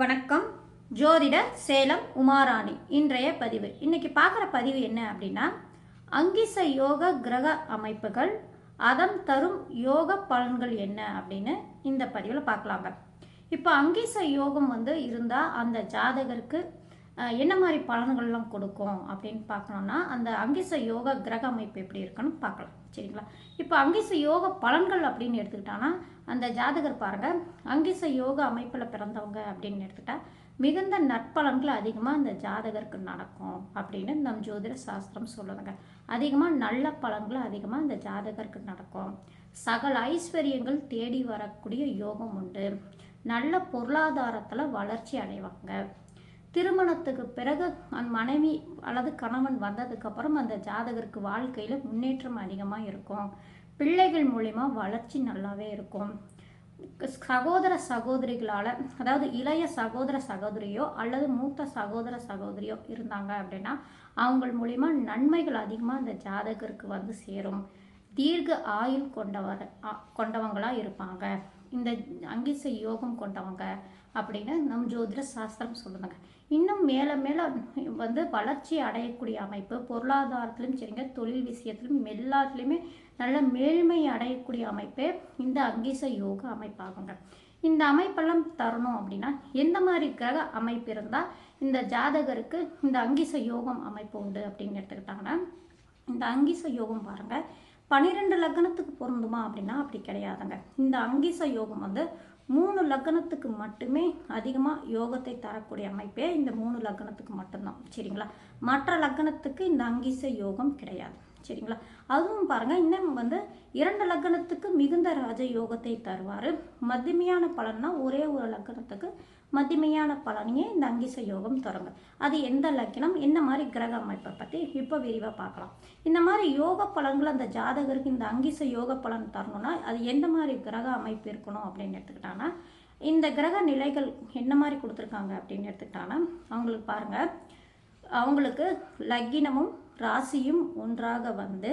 வணக்கம். ஜோதிட சேலம் உமாராணி. இன்றைய பதிவு. இன்னைக்கு பார்க்குற பதிவு என்ன அப்படின்னா அங்கிச யோக கிரக அமைப்புகள் அதன் தரும் யோக பலன்கள் என்ன அப்படின்னு இந்த பதிவில் பார்க்கலாங்க. இப்போ அங்கிச யோகம் வந்து இருந்தால் அந்த ஜாதகருக்கு என்ன மாதிரி பலன்கள்லாம் கொடுக்கும் அப்படின்னு பார்க்கணுன்னா அந்த அங்கிச யோகா கிரக அமைப்பு எப்படி இருக்குன்னு பார்க்கலாம். சரிங்களா? இப்போ அங்கிச யோக பலன்கள் அப்படின்னு எடுத்துக்கிட்டான்னா அந்த ஜாதகர் பாருங்க அங்கிச யோக அமைப்பில் பிறந்தவங்க அப்படின்னு எடுத்துக்கிட்டா மிகுந்த நற்பலன்கள் அதிகமாக அந்த ஜாதகருக்கு நடக்கும் அப்படின்னு நம் ஜோதிட சாஸ்திரம் சொல்லுதுங்க. அதிகமாக நல்ல பலன்கள் அதிகமாக அந்த ஜாதகருக்கு நடக்கும். சகல ஐஸ்வர்யங்கள் தேடி வரக்கூடிய யோகம் உண்டு. நல்ல பொருளாதாரத்தில் வளர்ச்சி அடைவாங்க. திருமணத்துக்கு பிறகு அந்த மனைவி அல்லது கணவன் வந்ததுக்கப்புறம் அந்த ஜாதகருக்கு வாழ்க்கையில் முன்னேற்றம் அதிகமாக இருக்கும். பிள்ளைகள் மூலிமா வளர்ச்சி நல்லாவே இருக்கும். சகோதர சகோதரிகளால் அதாவது இளைய சகோதர சகோதரியோ அல்லது மூத்த சகோதர சகோதரியோ இருந்தாங்க அப்படின்னா அவங்கள் மூலிமா நன்மைகள் அதிகமாக அந்த ஜாதகருக்கு வந்து சேரும். தீர்க்க ஆயுள் கொண்டவர் ஆ- இருப்பாங்க. இந்த அங்கிச யோகம் கொண்டவங்க அப்படின்னு நம் ஜோதிட சாஸ்திரம் சொல்லுவாங்க இன்னும் மேலே மேலே வந்து வளர்ச்சி அடையக்கூடிய அமைப்பு பொருளாதாரத்திலும் சரிங்க தொழில் விஷயத்திலும் எல்லாத்துலேயுமே நல்ல மேல்மை அடையக்கூடிய அமைப்பே இந்த அங்கீச யோக அமைப்பாகுங்க. இந்த அமைப்பெல்லாம் தரணும் அப்படின்னா எந்த மாதிரி கிரக அமைப்பு இருந்தால் இந்த ஜாதகருக்கு இந்த அங்கீச யோகம் அமைப்பு உண்டு அப்படின்னு எடுத்துக்கிட்டாங்கன்னா இந்த அங்கீச யோகம் பாருங்க பன்னிரெண்டு லக்னத்துக்கு பொருந்துமா அப்படின்னா அப்படி கிடையாதுங்க. இந்த அங்கீச யோகம் வந்து மூணு லக்னத்துக்கு மட்டுமே அதிகமாக யோகத்தை தரக்கூடிய அமைப்பே இந்த மூணு லக்னத்துக்கு மட்டும்தான். சரிங்களா? மற்ற லக்னத்துக்கு இந்த அங்கீச யோகம் கிடையாது. சரிங்களா? அதுவும் பாருங்கள் இன்னும் வந்து இரண்டு லக்னத்துக்கு மிகுந்த ராஜ யோகத்தை தருவார். மத்தியமையான பலன்னா ஒரே ஒரு லக்னத்துக்கு மதிமையான பலனையே இந்த அங்கிச யோகம் தருங்க அது எந்த லக்கினம் என்ன மாதிரி கிரக அமைப்பை பற்றி இப்போ விரிவாக பார்க்கலாம். இந்த மாதிரி யோக பலன்கள் அந்த ஜாதகருக்கு இந்த அங்கிச யோக பலன் தரணும்னா அது எந்த மாதிரி கிரக அமைப்பு இருக்கணும் அப்படின்னு எடுத்துக்கிட்டாங்கன்னா இந்த கிரக நிலைகள் என்ன மாதிரி கொடுத்துருக்காங்க அப்படின்னு எடுத்துக்கிட்டாங்கன்னா அவங்களுக்கு பாருங்கள் அவங்களுக்கு லக்கினமும் ராசியும் ஒன்றாக வந்து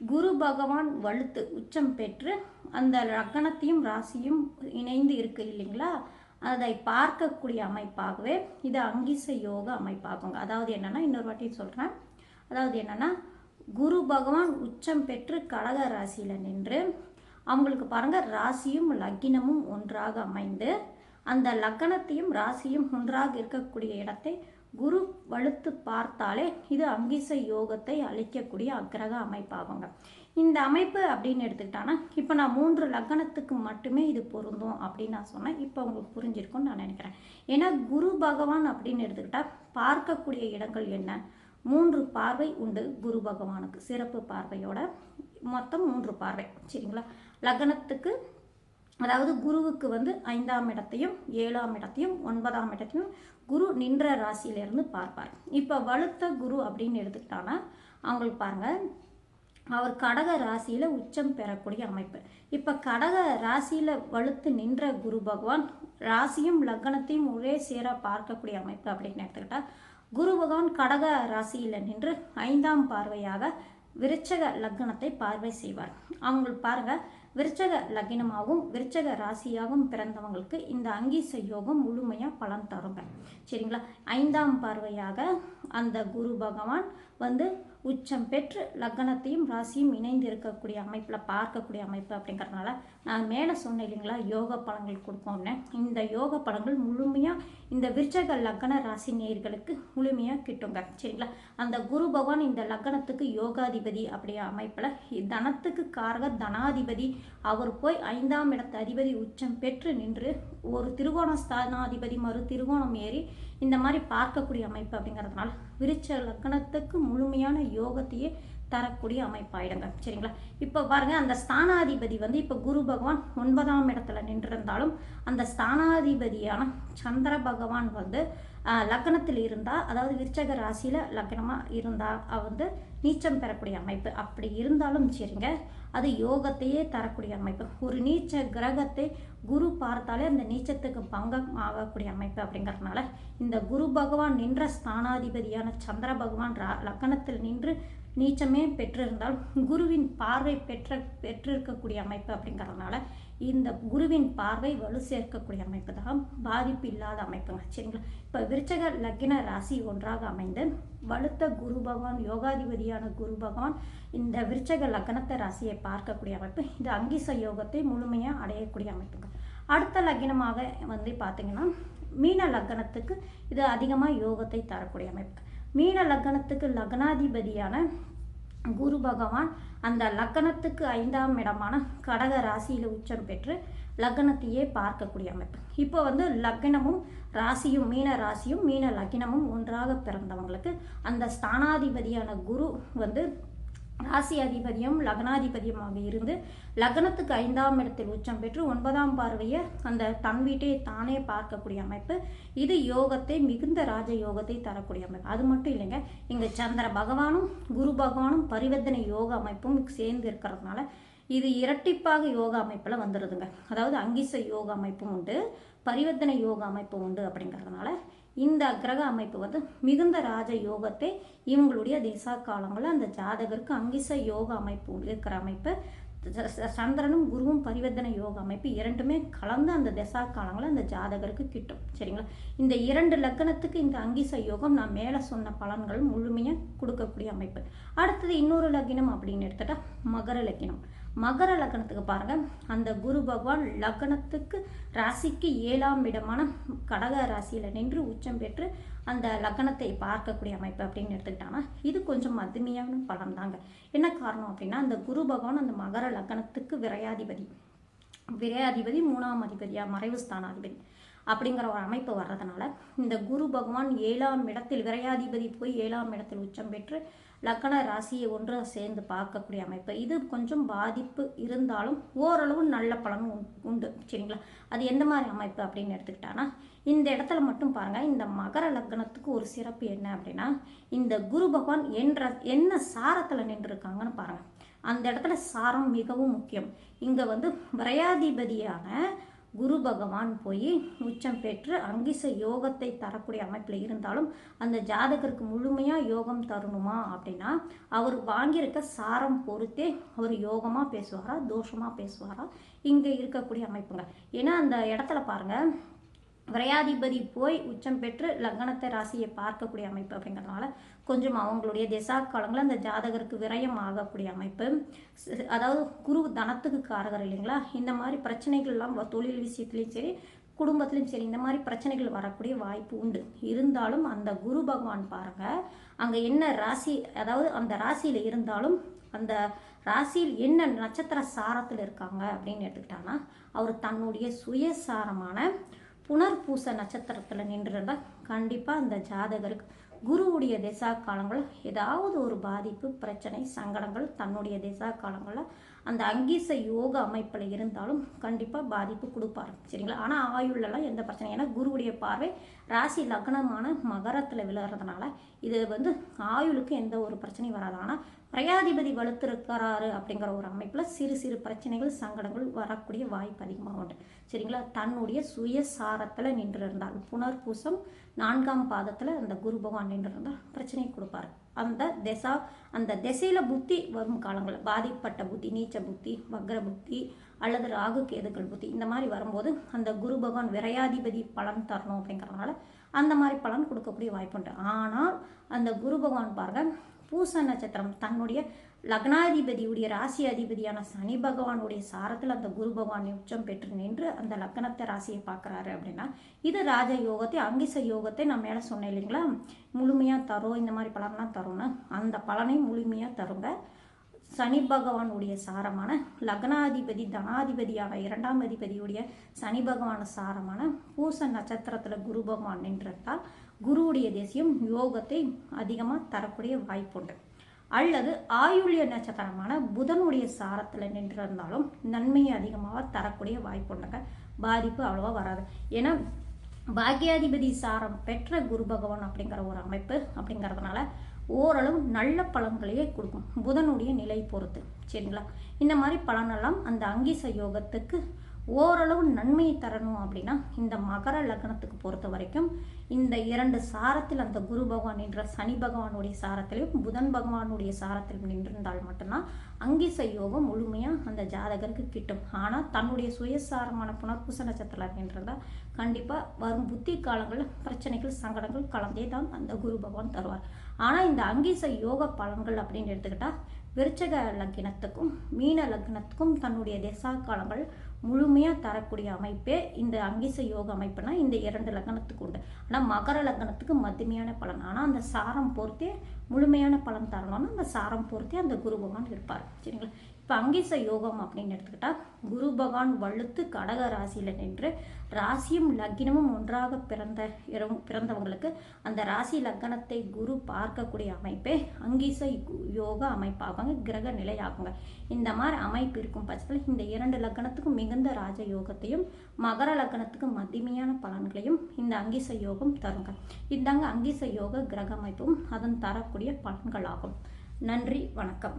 குரு பகவான் வலுத்து உச்சம் பெற்று அந்த லக்கணத்தையும் ராசியும் இணைந்து இருக்கு இல்லைங்களா? அதை பார்க்கக்கூடிய அமைப்பாகவே இது அங்கிச யோக அமைப்பாகுங்க. அதாவது என்னென்னா இன்னொரு வாட்டி சொல்கிறேன் அதாவது என்னென்னா குரு பகவான் உச்சம் பெற்று கடக ராசியில் நின்று அவங்களுக்கு பாருங்கள் ராசியும் லக்கினமும் ஒன்றாக அமைந்து அந்த லக்கணத்தையும் ராசியும் ஒன்றாக இருக்கக்கூடிய இடத்தை குரு வலுத்து பார்த்தாலே இது அங்கிச யோகத்தை அளிக்கக்கூடிய அக்கிரக அமைப்பாகுங்க. இந்த அமைப்பு அப்படின்னு எடுத்துக்கிட்டான்னா இப்போ நான் மூன்று லக்னத்துக்கு மட்டுமே இது பொருந்தும் அப்படின்னு நான் சொன்னேன். இப்போ உங்களுக்கு புரிஞ்சிருக்கும்னு நான் நினைக்கிறேன். ஏன்னா குரு பகவான் அப்படின்னு எடுத்துக்கிட்டா பார்க்கக்கூடிய இடங்கள் என்ன? மூன்று பார்வை உண்டு குரு பகவானுக்கு. சிறப்பு பார்வையோட மொத்தம் மூன்று பார்வை. சரிங்களா? லக்னத்துக்கு அதாவது குருவுக்கு வந்து ஐந்தாம் இடத்தையும் ஏழாம் இடத்தையும் ஒன்பதாம் இடத்தையும் குரு நின்ற ராசியிலிருந்து பார்ப்பார். இப்போ வலுத்த குரு அப்படின்னு எடுத்துக்கிட்டான்னா அவங்களுக்கு பாருங்கள் அவர் கடக ராசியில் உச்சம் பெறக்கூடிய அமைப்பு. இப்போ கடக ராசியில் வலுத்து நின்ற குரு பகவான் ராசியும் லக்னத்தையும் ஒரே சேர பார்க்கக்கூடிய அமைப்பு அப்படின்னு எடுத்துக்கிட்டால் குரு பகவான் கடக ராசியில் நின்று ஐந்தாம் பார்வையாக விருச்சக லக்னத்தை பார்வை செய்வார். அவங்களுக்கு பாருங்க விருச்சக லக்னமாகவும் விருச்சக ராசியாகவும் பிறந்தவங்களுக்கு இந்த அங்கீச யோகம் முழுமையாக பலன் தருங்க. சரிங்களா? ஐந்தாம் பார்வையாக அந்த குரு பகவான் வந்து உச்சம் பெற்று லக்னத்தையும் ராசியும் இணைந்து இருக்கக்கூடிய அமைப்பில் பார்க்கக்கூடிய அமைப்பு அப்படிங்கிறதுனால நான் மேலே சொன்னேன் இல்லைங்களா யோக பலன்கள் கொடுப்போம்னு இந்த யோக பலன்கள் முழுமையாக இந்த விருச்சக லக்ன ராசி நேயர்களுக்கு முழுமையாக கிட்டுங்க. சரிங்களா? அந்த குரு பகவான் இந்த லக்னத்துக்கு யோகாதிபதி அப்படிய அமைப்பில் தனத்துக்கு காரக தனாதிபதி. அவர் போய் ஐந்தாம் இடத்து அதிபதி உச்சம் பெற்று நின்று ஒரு திருகோண ஸ்தானாதிபதி மறு திருகோணம் ஏறி இந்த மாதிரி பார்க்கக்கூடிய அமைப்பு அப்படிங்கிறதுனால விருச்ச லக்கணத்துக்கு முழுமையான யோகத்தையே தரக்கூடிய அமைப்பாயிடுங்க சரிங்களா? இப்போ பாருங்க அந்த ஸ்தானாதிபதி வந்து இப்போ குரு பகவான் ஒன்பதாம் இடத்துல நின்றிருந்தாலும் அந்த ஸ்தானாதிபதியான சந்திர பகவான் வந்து லக்னத்தில் இருந்தால் அதாவது விருச்சக ராசியில் லக்னமாக இருந்தால் வந்து நீச்சம் பெறக்கூடிய அமைப்பு. அப்படி இருந்தாலும் சரிங்க அது யோகத்தையே தரக்கூடிய அமைப்பு. ஒரு நீச்ச கிரகத்தை குரு பார்த்தாலே அந்த நீச்சத்துக்கு பங்கம் ஆகக்கூடிய அமைப்பு அப்படிங்கிறதுனால இந்த குரு பகவான் நின்ற ஸ்தானாதிபதியான சந்திர பகவான் ரா- லக்னத்தில் நின்று நீச்சமே பெற்றிருந்தால் குருவின் பார்வை பெற்ற பெற்றிருக்கக்கூடிய அமைப்பு அப்படிங்கிறதுனால இந்த குருவின் பார்வை வலு சேர்க்கக்கூடிய அமைப்பு தான். பாதிப்பு இல்லாத அமைப்புங்க. சரிங்களா? இப்போ விருச்சக லக்ன ராசி ஒன்றாக அமைந்து வலுத்த குரு பகவான் யோகாதிபதியான குரு பகவான் இந்த விருச்சக லக்னத்தை ராசியை பார்க்கக்கூடிய அமைப்பு. இது அங்கிச யோகத்தை முழுமையாக அடையக்கூடிய அமைப்புங்க. அடுத்த லக்னமாக வந்து பார்த்தீங்கன்னா மீன லக்னத்துக்கு இது அதிகமாக யோகத்தை தரக்கூடிய அமைப்பு மீன லக்னத்துக்கு லக்னாதிபதியான குரு பகவான் அந்த லக்னத்துக்கு ஐந்தாம் இடமான கடக ராசியில் உச்சம் பெற்று லக்னத்தையே பார்க்கக்கூடிய அமைப்பு. இப்போ வந்து லக்னமும் ராசியும் மீன ராசியும் மீன லக்னமும் ஒன்றாக பிறந்தவங்களுக்கு அந்த ஸ்தானாதிபதியான குரு வந்து ராசி அதிபதியும் லக்னாதிபதியுமாக இருந்து லக்னத்துக்கு ஐந்தாம் இடத்தில் உச்சம் பெற்று ஒன்பதாம் பார்வையை அந்த தன் வீட்டை தானே பார்க்கக்கூடிய அமைப்பு. இது யோகத்தை மிகுந்த ராஜ யோகத்தை தரக்கூடிய அமைப்பு. அது மட்டும் இல்லைங்க இங்கே சந்திர பகவானும் குரு பகவானும் பரிவர்த்தனை யோக அமைப்பும் சேர்ந்து இருக்கிறதுனால இது இரட்டிப்பாக யோக அமைப்பில் வந்துடுதுங்க அதாவது அங்கிச யோக அமைப்பும் உண்டு பரிவர்த்தனை யோக அமைப்பும் உண்டு அப்படிங்கிறதுனால இந்த கிரக அமைப்பு வந்து மிகுந்த ராஜ யோகத்தை இவங்களுடைய திசா காலங்களில் அந்த ஜாதகருக்கு அங்கிச யோக அமைப்பு இருக்கிற அமைப்பு. ச- சந்திரனும் குருவும் பரிவர்த்தனை யோக அமைப்பு இரண்டுமே கலந்து அந்த திசா காலங்களில் அந்த ஜாதகருக்கு கிட்டும். சரிங்களா? இந்த இரண்டு லக்கணத்துக்கு இந்த அங்கிச யோகம் நான் மேலே சொன்ன பலன்கள் முழுமையாக கொடுக்கக்கூடிய அமைப்பு. அடுத்தது இன்னொரு லக்னம் அப்படின்னு எடுத்துட்டா மகர லக்னம். மகர லக்னத்துக்கு பாருங்க. அந்த குரு பகவான் லக்னத்துக்கு ராசிக்கு ஏழாம் இடமான கடக ராசியில் நின்று உச்சம் பெற்று அந்த லக்னத்தை பார்க்கக்கூடிய அமைப்பு அப்படின்னு எடுத்துக்கிட்டாங்கன்னா இது கொஞ்சம் மதுமையான பலன் தாங்க. என்ன காரணம் அப்படின்னா அந்த குரு பகவான் அந்த மகர லக்னத்துக்கு விரையாதிபதி. விரையாதிபதி மூணாம் அதிபதியா மறைவு ஸ்தானாதிபதி. அப்படிங்கிற ஒரு அமைப்பு வர்றதுனால இந்த குரு பகவான் ஏழாம் இடத்தில் விரையாதிபதி போய் ஏழாம் இடத்தில் உச்சம் பெற்று லக்கண ராசியை ஒன்று சேர்ந்து பார்க்கக்கூடிய அமைப்பு. இது கொஞ்சம் பாதிப்பு இருந்தாலும் ஓரளவு நல்ல பலன் உண்- உண்டு. சரிங்களா? அது எந்த மாதிரி அமைப்பு அப்படின்னு எடுத்துக்கிட்டான்னா இந்த இடத்துல மட்டும் பாருங்கள் இந்த மகர லக்னத்துக்கு ஒரு சிறப்பு என்ன அப்படின்னா இந்த குரு பகவான் என்ற என்ன சாரத்தில் நின்றுருக்காங்கன்னு பாருங்கள் அந்த இடத்துல சாரம் மிகவும் முக்கியம். இங்கே வந்து விரையாதிபதியான குரு பகவான் போய் உச்சம் பெற்று அங்கிச யோகத்தை தரக்கூடிய அமைப்பில் இருந்தாலும் அந்த ஜாதகருக்கு முழுமையாக யோகம் தரணுமா அப்படின்னா அவர் வாங்கியிருக்க சாரம் பொறுத்தே அவர் யோகமாக பேசுவாரா தோஷமாக பேசுவாரா? இங்கே இருக்கக்கூடிய அமைப்புங்க. ஏன்னா அந்த இடத்துல பாருங்கள் விரையாதிபதி போய் உச்சம் பெற்று லக்னத்தை ராசியை பார்க்கக்கூடிய அமைப்பு அப்படிங்கிறதுனால கொஞ்சம் அவங்களுடைய திசா காலங்களில் அந்த ஜாதகருக்கு விரயம் ஆகக்கூடிய அமைப்பு. அதாவது குரு தனத்துக்கு காரகர் இல்லைங்களா? இந்த மாதிரி பிரச்சனைகள்லாம் வ- தொழில் விஷயத்துலையும் சரி குடும்பத்திலையும் சரி இந்த மாதிரி பிரச்சனைகள் வரக்கூடிய வாய்ப்பு உண்டு. இருந்தாலும் அந்த குரு பகவான் பாருங்கள் அங்கே என்ன ராசி அதாவது அந்த ராசியில் இருந்தாலும் அந்த ராசியில் என்ன நட்சத்திர சாரத்தில் இருக்காங்க அப்படின்னு எடுத்துக்கிட்டாங்கன்னா அவர் தன்னுடைய சுயசாரமான புனர்பூச நட்சத்திரத்தில் நின்றிருந்தால் கண்டிப்பாக அந்த ஜாதகருக்கு குருவுடைய திசா காலங்களில் ஏதாவது ஒரு பாதிப்பு பிரச்சனை சங்கடங்கள் தன்னுடைய திசா காலங்களில் அந்த அங்கீச யோக அமைப்பில் இருந்தாலும் கண்டிப்பாக பாதிப்பு கொடுப்பாரு. சரிங்களா? ஆனால் ஆயுள்ளலாம் எந்த பிரச்சனை ஏன்னா குருவுடைய பார்வை ராசி லக்னமான மகரத்தில் விழுறதுனால இது வந்து ஆயுளுக்கு எந்த ஒரு பிரச்சனையும் வராது. ஆனால் பிரயாதிபதி வலுத்திருக்கிறாரு அப்படிங்கிற ஒரு அமைப்பில் சிறு சிறு பிரச்சனைகள் சங்கடங்கள் வரக்கூடிய வாய்ப்பு அதிகமாக உண்டு. சரிங்களா? தன்னுடைய சுயசாரத்தில் நின்று இருந்தால் புனர்பூசம் நான்காம் பாதத்தில் அந்த குரு பகவான் நின்று இருந்தால் பிரச்சனையை கொடுப்பாரு. அந்த திசா அந்த திசையில் புத்தி வரும் காலங்களில் பாதிப்பட்ட புத்தி நீச்ச புத்தி வக்ர புத்தி அல்லது ராகு கேதுக்கள் புத்தி இந்த மாதிரி வரும்போது அந்த குரு பகவான் விரையாதிபதி பலன் தரணும் அப்படிங்கிறதுனால அந்த மாதிரி பலன் கொடுக்கக்கூடிய வாய்ப்புண்டு ஆனால் அந்த குரு பகவான் பாருங்க பூச நட்சத்திரம். தன்னுடைய லக்னாதிபதியுடைய ராசி அதிபதியான சனி பகவானுடைய சாரத்தில் அந்த குரு பகவான் உச்சம் பெற்று நின்று அந்த லக்னத்தை ராசியை பார்க்குறாரு அப்படின்னா இது ராஜ யோகத்தை அங்கிச யோகத்தை நம்ம மேலே சொன்னேன் இல்லைங்களா? முழுமையாக தரும். இந்த மாதிரி பலன்லாம் தரும்னா. அந்த பலனை முழுமையாக தருங்க. சனி பகவானுடைய சாரமான லக்னாதிபதி தனாதிபதியான இரண்டாம் அதிபதியுடைய சனி பகவான சாரமான பூச நட்சத்திரத்தில் குரு பகவான் நின்றிருந்தால் குருவுடைய தேசியம் யோகத்தை அதிகமாக தரக்கூடிய வாய்ப்புண்டு. அல்லது ஆயுள்ய நட்சத்திரமான புதனுடைய சாரத்தில் நின்றிருந்தாலும் நன்மையை அதிகமாக தரக்கூடிய வாய்ப்புண்டுங்க. பாதிப்பு அவ்வளோவா வராது. ஏன்னா பாக்யாதிபதி சாரம் பெற்ற குரு பகவான் அப்படிங்கிற ஒரு அமைப்பு அப்படிங்கிறதுனால ஓரளவு நல்ல பலன்களையே கொடுக்கும். புதனுடைய நிலை பொறுத்து. சரிங்களா? இந்த மாதிரி பலனெல்லாம் அந்த அங்கிச யோகத்துக்கு ஓரளவு நன்மையை தரணும் அப்படின்னா இந்த மகர லக்னத்துக்கு பொறுத்த வரைக்கும் இந்த இரண்டு சாரத்தில் அந்த குரு பகவான் என்ற சனி பகவானுடைய சாரத்திலையும் புதன் பகவானுடைய சாரத்திலும் நின்றிருந்தால் மட்டும்தான் அங்கிச யோகம் முழுமையாக அந்த ஜாதகருக்கு கிட்டும். ஆனால் தன்னுடைய சுயசாரமான புனர்பூச நட்சத்திரம் அப்படின்றதா கண்டிப்பாக வரும் புத்தி காலங்களில் பிரச்சனைகள் சங்கடங்கள் கலந்தே தான் அந்த குரு பகவான் தருவார். ஆனால் இந்த அங்கிச யோக பலன்கள் அப்படின்னு எடுத்துக்கிட்டால் விருச்சக லக்னத்துக்கும் மீன லக்னத்துக்கும் தன்னுடைய திசா காலங்கள் முழுமையாக தரக்கூடிய அமைப்பே இந்த அங்கிச யோக அமைப்புனா இந்த இரண்டு லக்னத்துக்கு உண்டு. ஆனால் மகர லக்னத்துக்கு மதுமையான பலன். ஆனால் அந்த சாரம் பொறுத்தே முழுமையான பலன் தரணும்னா அந்த சாரம் பொறுத்தே அந்த குரு பகவான் இருப்பார். சரிங்களா? இப்போ யோகம் அப்படின்னு எடுத்துக்கிட்டால் குரு பகவான் வழுத்து கடக ராசியில் நின்று ராசியும் லக்னமும் ஒன்றாக பிறந்த பிறந்தவங்களுக்கு அந்த ராசி லக்னத்தை குரு பார்க்கக்கூடிய அமைப்பே அங்கிச யோக அமைப்பாகுங்க கிரக நிலையாகுங்க. இந்த மாதிரி அமைப்பு இருக்கும் பட்சத்தில் இந்த இரண்டு லக்னத்துக்கும் மிகுந்த ராஜ யோகத்தையும் மகர லக்னத்துக்கு மதிமையான பலன்களையும் இந்த அங்கிச யோகம் தருங்க. இந்தாங்க அங்கிச யோக கிரக அமைப்பும் அதன் தரக்கூடிய பலன்களாகும். நன்றி வணக்கம்.